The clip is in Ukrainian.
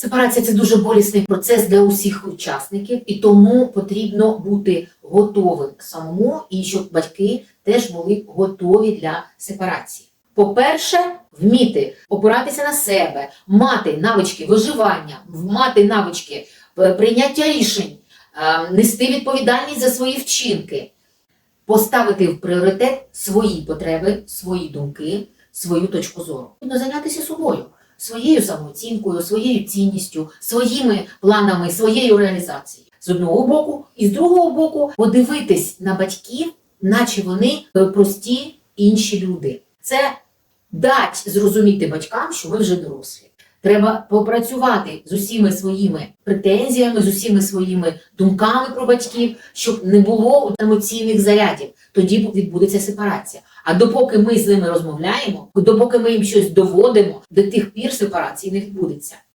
Сепарація це дуже болісний процес для усіх учасників, і тому потрібно бути готовим самому, і щоб батьки теж були готові для сепарації. По-перше, вміти опиратися на себе, мати навички виживання, мати навички е, прийняття рішень, е, нести відповідальність за свої вчинки, поставити в пріоритет свої потреби, свої думки, свою точку зору. Зайнятися собою, своєю самооцінкою, своєю цінністю, своїми планами, своєю реалізацією. З одного боку, і з другого боку, подивитись на батьків, наче вони прості інші люди. Це дать зрозуміти батькам, що ви вже дорослі. Треба попрацювати з усіма своїми претензіями, з усіма своїми думками про батьків, щоб не було емоційних зарядів. Тоді відбудеться сепарація. А допоки ми з ними розмовляємо, допоки ми їм щось доводимо, до тих пір сепарації не відбудеться.